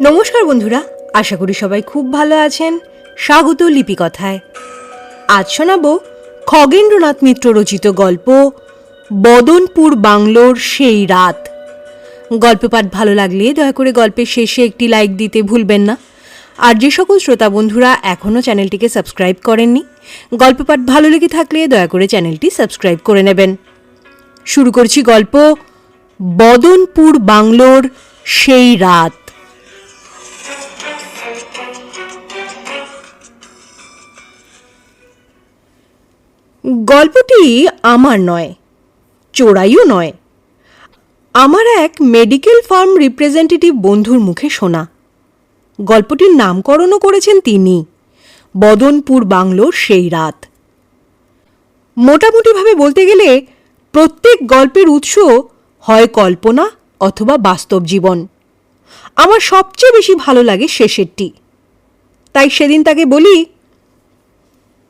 নমস্কার বন্ধুরা, আশা করি সবাই খুব ভালো আছেন। স্বাগত লিপিকথায়। আজ শোনাবো খগেন্দ্রনাথ মিত্র রচিত গল্প, বদনপুর বাংলোর সেই রাত। গল্প পাঠ ভালো লাগলে দয়া করে গল্পের শেষে একটি লাইক দিতে ভুলবেন না। আর যে সকল শ্রোতা বন্ধুরা এখনও চ্যানেলটিকে সাবস্ক্রাইব করেননি গল্প পাঠ ভালো লেগে থাকলে দয়া করে চ্যানেলটি সাবস্ক্রাইব করে নেবেন। শুরু করছি গল্প, বদনপুর বাংলোর সেই রাত। গল্পটি আমার নয়, চোরাইও নয়। আমার এক মেডিকেল ফার্ম রিপ্রেজেন্টেটিভ বন্ধুর মুখে শোনা। গল্পটির নামকরণও করেছেন তিনি, বদনপুর বাংলোর সেই রাত। মোটামুটিভাবে বলতে গেলে, প্রত্যেক গল্পের উৎস হয় কল্পনা অথবা বাস্তব জীবন। আমার সবচেয়ে বেশি ভালো লাগে শেষেরটি। তাই সেদিন তাকে বলি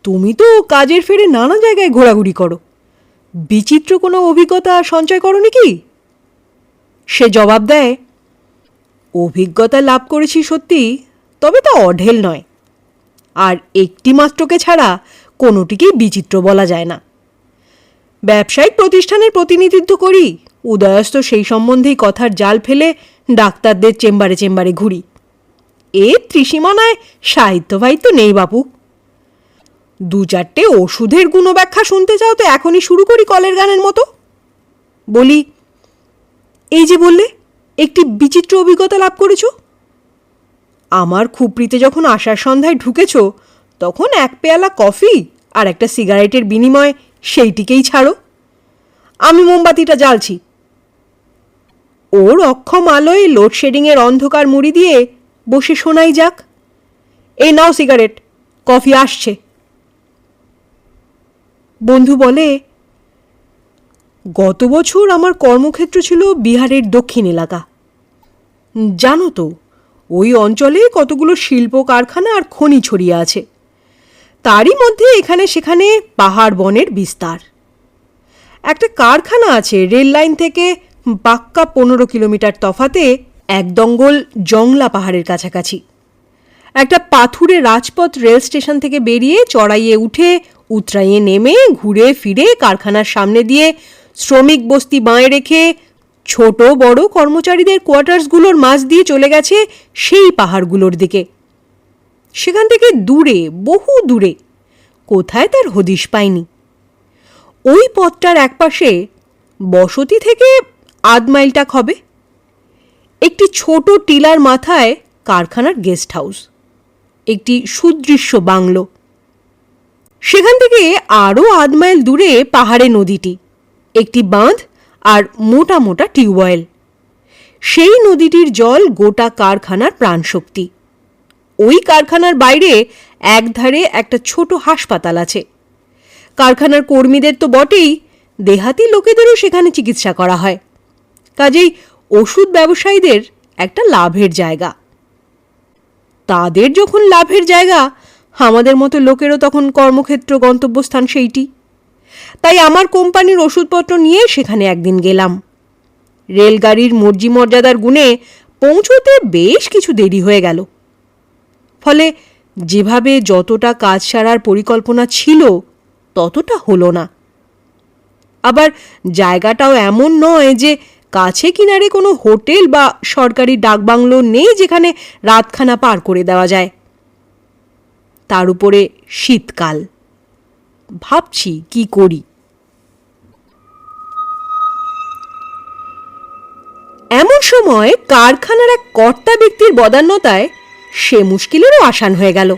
তুমি তো কাজের ফেরে নানা জায়গায় ঘোরাঘুরি করো। বিচিত্র কোনো অভিজ্ঞতা সঞ্চয় করো কি? সে জবাব দেয়, অভিজ্ঞতা লাভ করেছি সত্যি, তবে তা অঢেল নয়। আর একটি মাত্রকে ছাড়া কোনোটিকেই বিচিত্র বলা যায় না। ব্যবসায়িক প্রতিষ্ঠানের প্রতিনিধিত্ব করি উদয়স্ত সেই সম্বন্ধেই কথার জাল ফেলে ডাক্তারদের চেম্বারে চেম্বারে ঘুরি। এ ত্রিসীমানায় সাহিত্য ভাইত্য নেই বাপু। দু চারটে ওষুধের গুণব্যাখ্যা শুনতে চাও তো এখনই শুরু করি কলের গানের মতো? বলি, এই যে বললে, একটি বিচিত্র অভিজ্ঞতা লাভ করেছ? আমার খুপড়িতে যখন আসার সন্ধ্যায় ঢুকেছ, তখন এক পেয়ালা কফি আর একটা সিগারেটের বিনিময়ে সেইটিকেই ছাড়ো। আমি মোমবাতিটা জ্বালছি। ওর অক্ষম আলোয় লোডশেডিংয়ের অন্ধকার মুড়ি দিয়ে বসে শোনাই যাক। এই নাও সিগারেট, কফি আসছে। বন্ধু বলে, গত বছর আমার কর্মক্ষেত্র ছিল বিহারের দক্ষিণ এলাকা। জানো তো, ওই অঞ্চলে কতগুলো শিল্প কারখানা আর খনি ছড়িয়ে আছে। তারই মধ্যে এখানে সেখানে পাহাড় বনের বিস্তার। একটা কারখানা আছে রেল লাইন থেকে পাক্কা পনেরো কিলোমিটার তফাতে এক দঙ্গল জংলা পাহাড়ের কাছাকাছি। একটা পাথুরে রাজপথ রেল স্টেশন থেকে বেরিয়ে চড়াইয়ে উঠে উতরাইয়ে নেমে ঘুরে ফিরে কারখানার সামনে দিয়ে শ্রমিক বস্তি বাঁয়ে রেখে ছোট বড় কর্মচারীদের কোয়ার্টার্সগুলোর মাঝ দিয়ে চলে গেছে সেই পাহাড়গুলোর দিকে। সেখান থেকে দূরে, বহু দূরে, কোথায় তার হদিশ পায়নি। ওই পথটার একপাশে বসতি থেকে আধ মাইলটাক হবে একটি ছোট টিলার মাথায় কারখানার গেস্ট হাউস, একটি সুদৃশ্য বাংলো। সেখান থেকে আরও আধ মাইল দূরে পাহাড়ে নদীটি, একটি বাঁধ আর মোটা মোটা টিউবওয়েল। সেই নদীটির জল গোটা কারখানার প্রাণশক্তি। ওই কারখানার বাইরে একধারে একটা ছোট হাসপাতাল আছে। কারখানার কর্মীদের তো বটেই দেহাতি লোকেদেরও সেখানে চিকিৎসা করা হয়। কাজেই ওষুধ ব্যবসায়ীদের একটা লাভের জায়গা। তাদের যখন লাভের জায়গা আমাদের মতো লোকেরও তখন কর্মক্ষেত্র, গন্তব্যস্থান সেইটি। তাই আমার কোম্পানির ওষুধপত্র নিয়ে সেখানে একদিন গেলাম। রেলগাড়ির মর্জি মর্যাদার গুণে পৌঁছতে বেশ কিছু দেরি হয়ে গেল। ফলে যেভাবে যতটা কাজ সারার পরিকল্পনা ছিল, ততটা হলো না। আবার জায়গাটাও এমন নয় যে কাছে কিনারে কোনো হোটেল বা সরকারি ডাকবাংলো নেই যেখানে রাতখানা পার করে দেওয়া যায়। তার উপরে শীতকাল। ভাবছি কি করি। এমন সময় কারখানার এক কর্তা ব্যক্তির বদান্যতায় সে মুশকিলেরও আসান হয়ে গেল।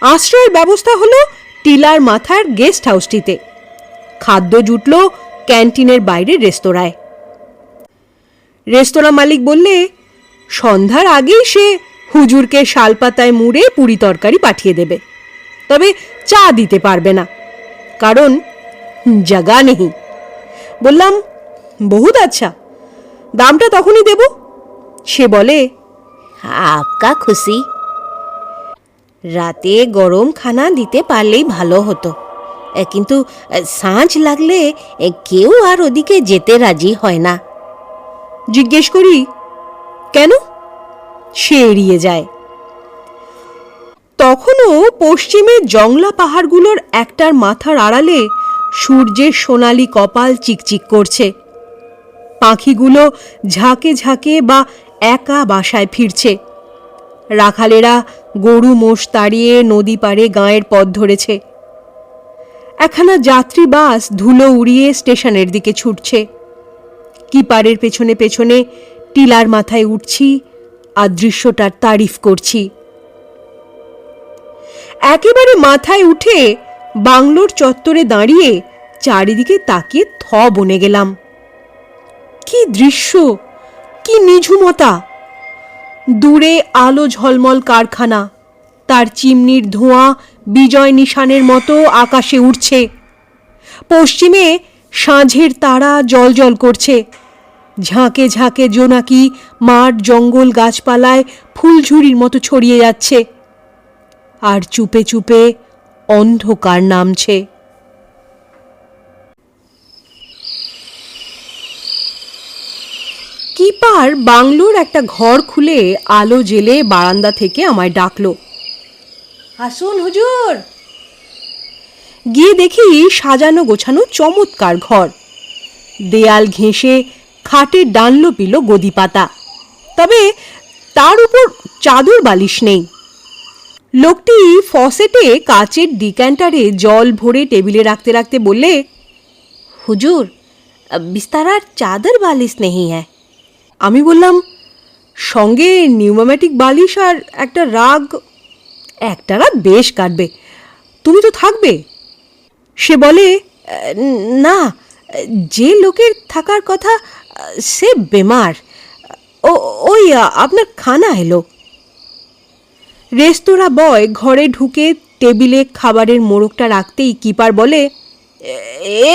আশ্রয়ের ব্যবস্থা হলো টিলার মাথার গেস্ট হাউসটিতে। খাদ্য জুটল ক্যান্টিনের বাইরে রেস্তোরাঁয়। রেস্তোরাঁ মালিক বললে, সন্ধ্যার আগেই সে হুজুরকে শালপাতায় মুড়ে পুরি তরকারি পাঠিয়ে দেবে। তবে চা দিতে পারবে না। কারণ জাগা নেই। বললাম, বহুত আচ্ছা দামটা তখনই দেব? সে বলে, আপকা খুশি। রাতে গরম খানা দিতে পারলেই ভালো হতো। কিন্তু সাঁঝ লাগলে কেউ আর ওদিকে যেতে রাজি হয় না। জিজ্ঞেস করি, কেন? সে এড়িয়ে যায়। তখনও পশ্চিমে জংলা পাহাড়গুলোর একটার মাথার আড়ালে সূর্যের সোনালি কপাল চিকচিক করছে। পাখিগুলো ঝাঁকে ঝাঁকে বা একা বাসায় ফিরছে। রাখালেরা গরু মোষ তাড়িয়ে নদী পাড়ে গাঁয়ের পথ ধরেছে। একখানা যাত্রী বাস ধুলো উড়িয়ে স্টেশনের দিকে ছুটছে। কিপারের পেছনে পেছনে টিলার মাথায় উঠছি আর দৃশ্যটার তারিফ করছি। একেবারে মাথায় উঠে বাংলোর চত্বরে দাঁড়িয়ে চারিদিকে তাকিয়ে থ বনে গেলাম। কি দৃশ্য, কি নিঝুমতা। দূরে আলো ঝলমল কারখানা, তার চিমনির ধোঁয়া বিজয় নিশানের মতো আকাশে উঠছে পশ্চিমে সাঁঝের তারা জলজল করছে। ঝাঁকে ঝাঁকে জোনাকি মাঠ, জঙ্গল, গাছপালায় ফুলঝুরির মতো ছড়িয়ে যাচ্ছে। আর চুপে চুপে অন্ধকার নামছে। কিপার বাংলোর একটা ঘর খুলে আলো জেলে বারান্দা থেকে আমায় ডাকলো। আসুন হুজুর! গিয়ে দেখি সাজানো গোছানো চমৎকার ঘর। দেয়াল ঘেঁষে খাটের ডানলো পিলো গদি পাতা। তবে তার উপর চাদর বালিশ নেই। লোকটি ফসেটে কাচের ডিক্যান্টারে জল ভরে টেবিলে রাখতে রাখতে বললে, হুজুর বিস্তারার চাদর বালিশ নেই হ্যাঁ? আমি বললাম, সঙ্গে নিউমামেটিক বালিশ আর একটা রাগ একটা রাগ বেশ কাটবে। তুমি তো থাকবে? সে বলে, না, যে লোকের থাকার কথা সে বেমার। ও, ওই আপনার খানা এলো। রেস্তোরাঁ বয় ঘরে ঢুকে টেবিলে খাবারের মোড়কটা রাখতেই কিপার বলে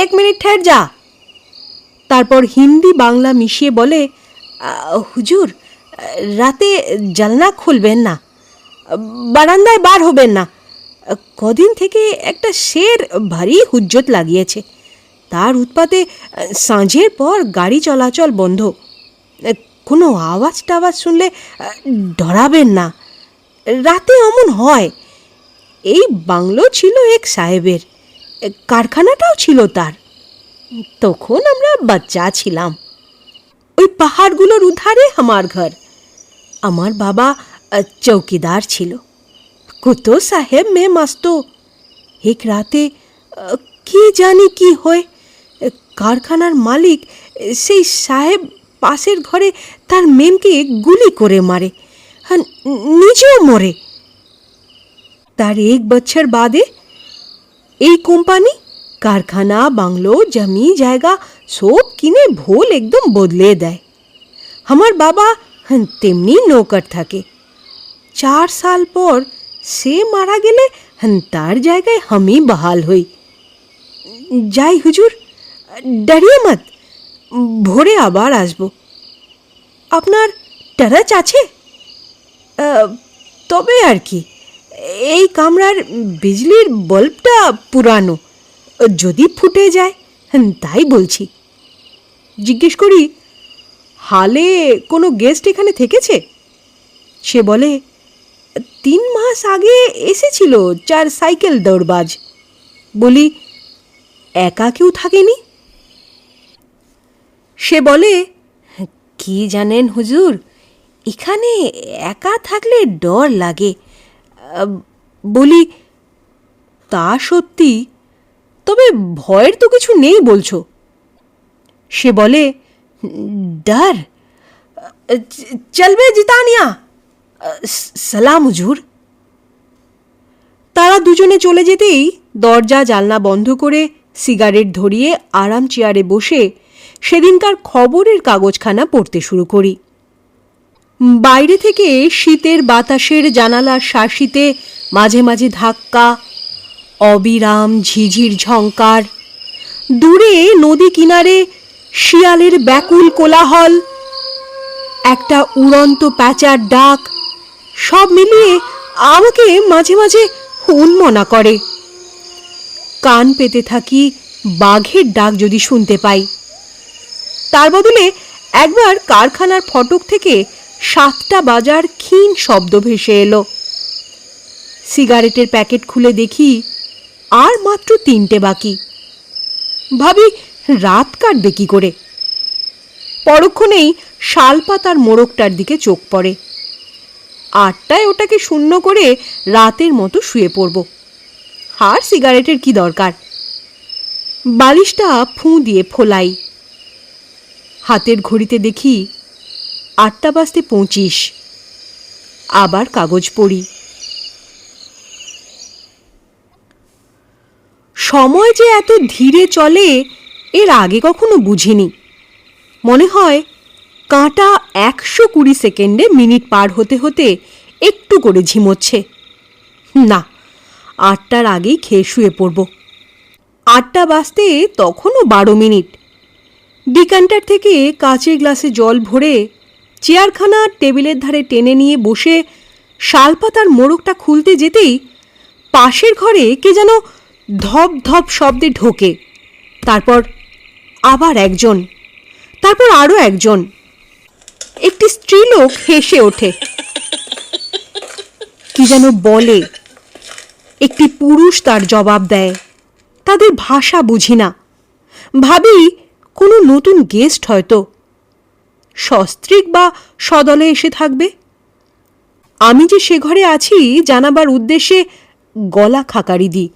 এক মিনিট ঠের যা। তারপর হিন্দি বাংলা মিশিয়ে বলে হুজুর, রাতে জানলা খুলবেন না, বারান্দায় বার হবেন না। কদিন থেকে একটা শের ভারী হুজ্জত লাগিয়েছে। তার উৎপাতে সাঁঝের পর গাড়ি চলাচল বন্ধ। কোনো আওয়াজ টাওয়াজ শুনলে ডরাবেন না। রাতে অমন হয়। এই বাংলো ছিল এক সাহেবের। কারখানাটাও ছিল তার। তখন আমরা বাচ্চা ছিলাম। ওই পাহাড়গুলোর উধারে আমার ঘর। আমার বাবা চৌকিদার ছিল। কত সাহেব মেয়ে মাস্ত। এক রাতে কি জানি কি হয়। কারখানার মালিক আহ, সেই সাহেব পাশের ঘরে তার মেমকে গুলি করে মারে আর নিজেও মরে। তার এক বছর বাদে এই কোম্পানি কারখানা বাংলো জমি জায়গা সব কিনে ভোল একদম বদলে দেয়। আমার বাবা হ্যাঁ, তেমনি নৌকর থাকে। চার সাল পর সে মারা গেলে হ্যাঁ, তার জায়গায় আমি বহাল হই। যাই হুজুর। ডরিয়ে মত। ভোরে আবার আসব। আপনার টারাচ আছে? তবে আর কি, এই কামরার বিজলির বাল্বটা পুরানো, যদি ফুটে যায় তাই বলছি। জিজ্ঞেস করি, হালে কোনো গেস্ট এখানে থেকেছে? সে বলে, তিন মাস আগে এসেছিল চার সাইকেল দৌড়বাজ। বলি, একা কেউ থাকেনি? সে বলে, কি জানেন হুজুর, এখানে একা থাকলে ডর লাগে। বলি, তা সত্যি? তবে ভয়ের তো কিছু নেই বলছো? সে বলে, ডর? চলবে জিতানিয়া। সালাম হুজুর। তারা দুজনে চলে যেতেই দরজা জালনা বন্ধ করে সিগারেট ধরিয়ে আরাম চেয়ারে বসে সেদিনকার খবরের কাগজখানা পড়তে শুরু করি। বাইরে থেকে শীতের বাতাসের জানালার শাসিতে মাঝে মাঝে ধাক্কা, অবিরাম ঝিঝির ঝঙ্কার দূরে নদী কিনারে শিয়ালের ব্যাকুল কোলাহল, একটা উড়ন্ত প্যাঁচার ডাক, সব মিলিয়ে আমাকে মাঝে মাঝে উন্মনা করে। কান পেতে থাকি বাঘের ডাক যদি শুনতে পাই। তার বদলে একবার কারখানার ফটক থেকে সাতটা বাজার ক্ষীণ শব্দ ভেসে এলো। সিগারেটের প্যাকেট খুলে দেখি আর মাত্র তিনটে বাকি। ভাবি, রাত কাটবে কি করে? পরক্ষণেই শালপাতার মোড়কটার দিকে চোখ পড়ে। আটটায় ওটাকে শূন্য করে রাতের মতো শুয়ে পড়ব। আর সিগারেটের কি দরকার? বালিশটা ফুঁ দিয়ে ফোলাই। হাতের ঘড়িতে দেখি আটটা বাজতে পঁচিশ। আবার কাগজ পড়ি। সময় যে এত ধীরে চলে, এর আগে কখনো বুঝিনি। মনে হয় কাঁটা একশো কুড়ি সেকেন্ডে মিনিট পার হতে হতে একটু করে ঝিমোচ্ছে। না, আটটার আগেই খেয়ে শুয়ে পড়ব। আটটা বাজতে তখনও বারো মিনিট। ডিকান্টার থেকে কাচের গ্লাসে জল ভরে চেয়ারখানা টেবিলের ধারে টেনে নিয়ে বসে শালপাতার মোড়কটা খুলতে যেতেই পাশের ঘরে কে যেন ধপ ধপ শব্দে ঢোকে। তারপর আবার একজন, তারপর আরও একজন। একটি স্ত্রীলোক হেসে ওঠে। কি যেন বলে, একটি পুরুষ তার জবাব দেয়। তাদের ভাষা বুঝি না। ভাবি কোনো নতুন গেস্ট হয়তো। সস্ত্রীক বা সদলে এসে থাকবে? আমি যে সে ঘরে আছি জানাবার উদ্দেশ্যে গলা খাকারি দিই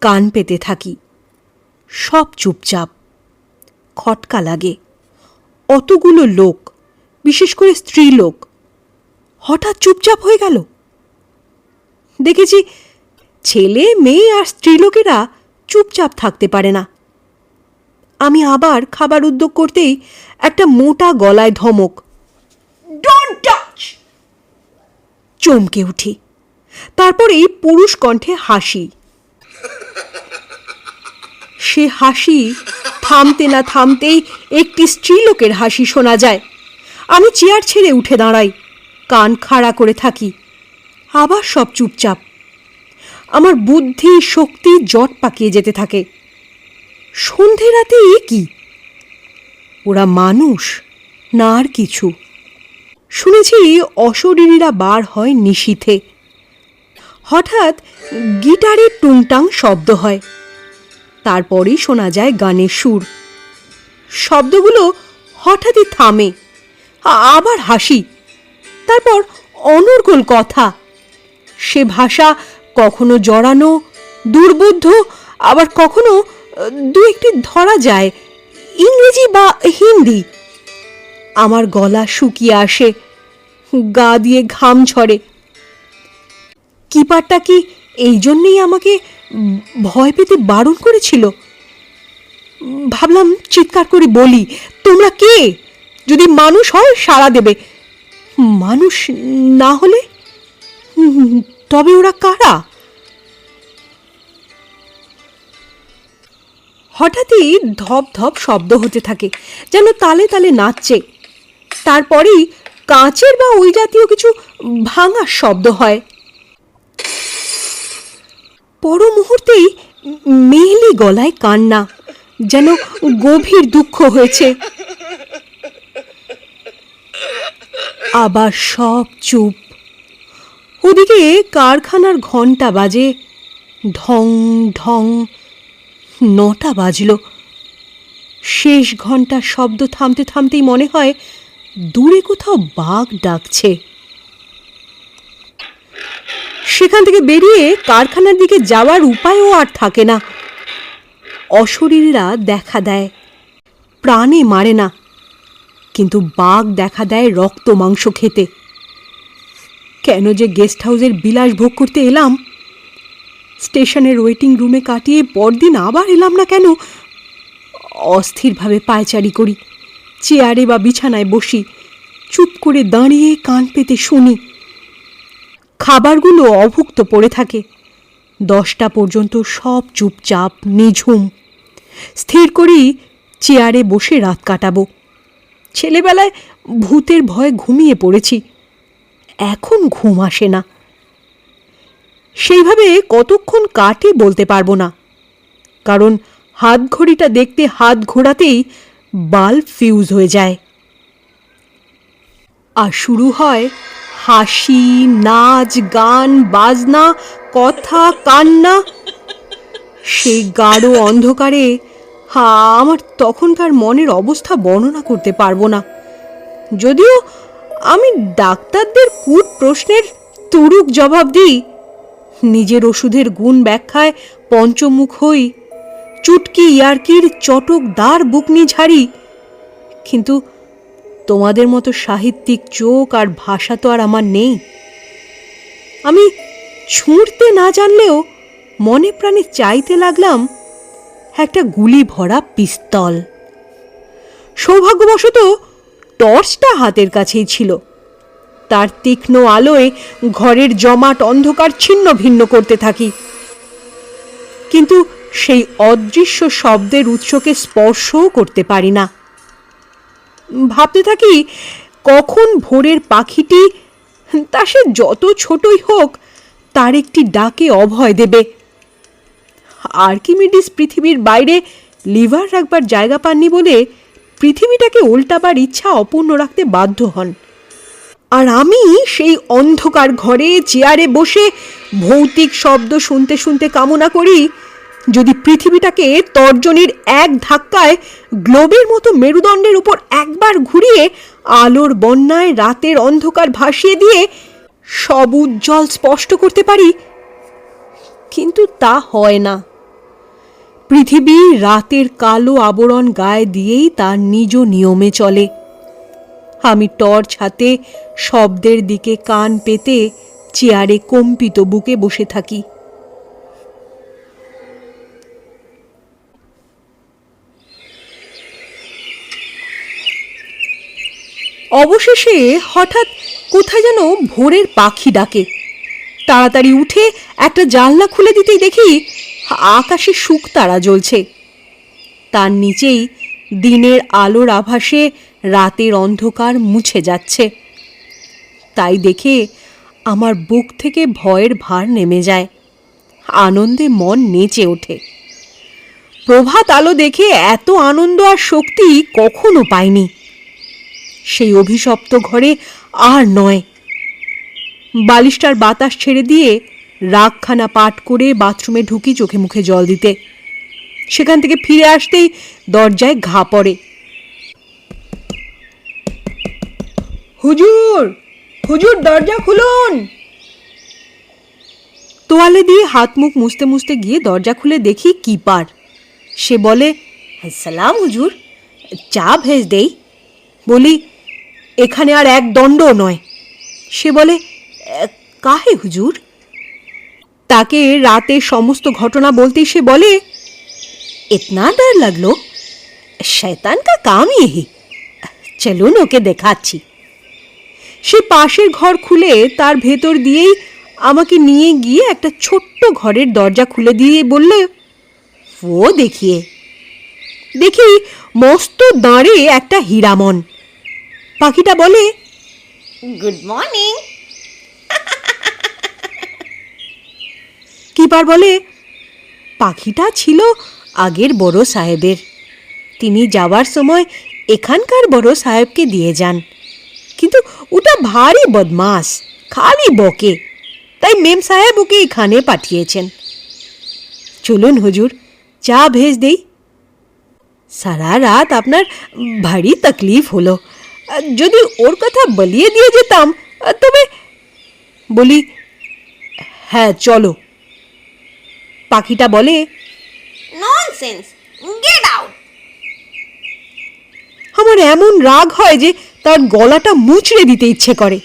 কান পেতে থাকি। সব চুপচাপ। খটকা লাগে। অতগুলো লোক, বিশেষ করে স্ত্রী লোক, হঠাৎ চুপচাপ হয়ে গেল। দেখেছি ছেলে, মেয়ে আর স্ত্রীলোকেরা চুপচাপ থাকতে পারে না। আমি আবার খাবার উদ্যোগ করতেই একটা মোটা গলায় ধমক চমকে উঠি। তারপরেই পুরুষ কণ্ঠে হাসি। সে হাসি থামতে না থামতেই একটি স্ত্রীলোকের হাসি শোনা যায়। আমি চেয়ার ছেড়ে উঠে দাঁড়াই, কান খাড়া করে থাকি। আবার সব চুপচাপ। আমার বুদ্ধি, শক্তি জট পাকিয়ে যেতে থাকে। সন্ধে রাতে এ কি? ওরা মানুষ, না আর কিছু। শুনেছি অশরীরীরা বার হয় নিশীথে। হঠাৎ গিটারের টুংটাং শব্দ হয়। তারপরেই শোনা যায় গানের সুর। শব্দগুলো হঠাৎই থামে, আবার হাসি। তারপর অনর্গল কথা। সে ভাষা কখনো জড়ানো দুর্বোধ্য আবার কখনো, দু একটি ধরা যায়, ইংরেজি বা হিন্দি। আমার গলা শুকিয়ে আসে, গা দিয়ে ঘাম ঝরে। কিপারটা কি এই জন্যেই আমাকে ভয় পেতে বারণ করেছিল? ভাবলাম চিৎকার করে বলি, তোমরা কে? যদি মানুষ হয় সাড়া দেবে। মানুষ না হলে? তবে ওরা কারা? হঠাৎই ধপ ধপ শব্দ হতে থাকে, যেন তালে তালে নাচছে। তারপরেই কাঁচের বা ওই জাতীয় কিছু ভাঙার শব্দ হয়। পর মুহূর্তেই মেয়েলি গলায় কান্না, যেন গভীর দুঃখ হয়েছে। আবার সব চুপ ওদিকে কারখানার ঘণ্টা বাজে। ঢং ঢং, নটা বাজলো। শেষ ঘণ্টার শব্দ থামতে থামতেই মনে হয় দূরে কোথাও বাঘ ডাকছে। সেখান থেকে বেরিয়ে কারখানার দিকে যাওয়ার উপায়ও আর থাকে না। অশরীররা দেখা দেয়, প্রাণে মারে না। কিন্তু বাঘ দেখা দেয় রক্ত মাংস খেতে। কেন যে গেস্ট হাউসের বিলাস ভোগ করতে এলাম? স্টেশনের ওয়েটিং রুমে কাটিয়ে পরদিন আবার এলাম না কেন? অস্থিরভাবে পায়চারি করি, চেয়ারে বা বিছানায় বসি, চুপ করে দাঁড়িয়ে কান পেতে শুনি। খাবারগুলো অভুক্ত পড়ে থাকে। দশটা পর্যন্ত সব চুপচাপ, নিঝুম। স্থির করি, চেয়ারে বসে রাত কাটাবো। ছেলেবেলায় ভূতের ভয়ে ঘুমিয়ে পড়েছি। এখন ঘুম আসে না। সেইভাবে কতক্ষণ কাটে বলতে পারব না। কারণ হাত ঘড়িটা দেখতে হাত ঘোরাতেই বাল্ব ফিউজ হয়ে যায়। আর শুরু হয় হাসি, নাচ, গান, বাজনা, কথা, কান্না। সেই গাঢ় অন্ধকারে হা, আমার তখনকার মনের অবস্থা বর্ণনা করতে পারব না। যদিও আমি ডাক্তারদের কূট প্রশ্নের তুরুক জবাব দিই। নিজের ওষুধের গুণ ব্যাখ্যায় পঞ্চমুখ হই। চুটকি ইয়ার্কির চটক দার বুকনি ঝাড়ি। কিন্তু তোমাদের মতো সাহিত্যিক চোখ আর ভাষা তো আর আমার নেই। আমি ছুঁড়তে না জানলেও মনে প্রাণে চাইতে লাগলাম একটা গুলি ভরা পিস্তল। সৌভাগ্যবশত টর্চটা হাতের কাছেই ছিল। তার তীক্ষ্ণ আলোয় ঘরের জমাট অন্ধকার ছিন্ন ভিন্ন করতে থাকি। কিন্তু সেই অদৃশ্য শব্দের উৎসকে স্পর্শও করতে পারি না। ভাবতে থাকি কখন ভোরের পাখিটি, তা সে যত ছোটই হোক, তার একটি ডাকে অভয় দেবে। আর্কিমিডিস পৃথিবীর বাইরে লিভার রাখবার জায়গা পাননি বলে পৃথিবীটাকে উল্টাবার ইচ্ছা অপূর্ণ রাখতে বাধ্য হন। আর আমি সেই অন্ধকার ঘরে, চেয়ারে বসে ভৌতিক শব্দ শুনতে শুনতে কামনা করি, যদি পৃথিবীটাকে তর্জনীর এক ধাক্কায় গ্লোবের মতো মেরুদণ্ডের উপর একবার ঘুরিয়ে আলোর বন্যায় রাতের অন্ধকার ভাসিয়ে দিয়ে সব উজ্জ্বল স্পষ্ট করতে পারি। কিন্তু তা হয় না। পৃথিবী রাতের কালো আবরণ গায়ে দিয়েই তার নিজ নিয়মে চলে। আমি টর্চ হাতে শব্দের দিকে কান পেতে চেয়ারে কম্পিত বুকে বসে থাকি। অবশেষে হঠাৎ কোথায় যেন ভোরের পাখি ডাকে। তাড়াতাড়ি উঠে একটা জানলা খুলে দিতেই দেখি আকাশে শুকতারা জ্বলছে। তার নিচেই দিনের আলোর আভাসে রাতের অন্ধকার মুছে যাচ্ছে। তাই দেখে আমার বুক থেকে ভয়ের ভার নেমে যায়। আনন্দে মন নেচে ওঠে। প্রভাত আলো দেখে এত আনন্দ আর শক্তি কখনো পাইনি। সেই অভিশপ্ত ঘরে আর নয়। বালিশটার বাতাস ছেড়ে দিয়ে রাগখানা পাঠ করে বাথরুমে ঢুকি চোখে মুখে জল দিতে। সেখান থেকে ফিরে আসতেই দরজায় ঘা পড়ে। হুজুর হুজুর, দরজা খুলুন। তোয়ালে দিয়ে হাত মুখ মুছতে মুছতে গিয়ে দরজা খুলে দেখি কিপার। সে বলে, সালাম হুজুর, চা ভেজ দেই। বলি, এখানে আর এক দণ্ডও নয়। সে বলে কাহে হুজুর? তাকে রাতে সমস্ত ঘটনা বলতেই সে বলে, ইতনা ডর লাগল। শয়তান কা কাম ইহি চলুন ওকে দেখাচ্ছি। সে পাশের ঘর খুলে তার ভেতর দিয়েই আমাকে নিয়ে গিয়ে একটা ছোট্ট ঘরের দরজা খুলে দিয়ে বললে, ও দেখিয়ে। দেখি মস্ত দাঁড়ে একটা হীরামন। পাখিটা বলে গুড মর্নিং কিপার বলে? পাখিটা ছিল আগের বড় সাহেবের। তিনি যাওয়ার সময় এখানকার বড় সাহেবকে দিয়ে যান। কিন্তু ওটা ভারী বদমাস খালি বকে। তাই মেম সাহেব ওকে এখানে পাঠিয়েছেন। চলুন হুজুর, চা ভেজ দেই। সারা রাত আপনার ভারী তকলিফ হলো। যদি ওর কথা বলিয়ে দিয়ে যেতাম, তবে বলি হ্যাঁ চলো। পাখিটা বলে ননসেন্স গেট আউট আমার এমন রাগ হয় যে তার গলাটা মুচড়ে দিতে ইচ্ছে করে।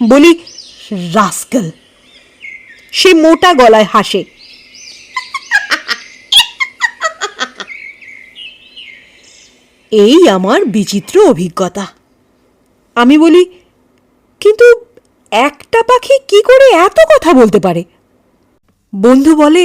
বলি রাস্কেল। সে মোটা গলায় হাসে। এই আমার বিচিত্র অভিজ্ঞতা। আমি বলি কিন্তু একটা পাখি কি করে এত কথা বলতে পারে? বন্ধু বলে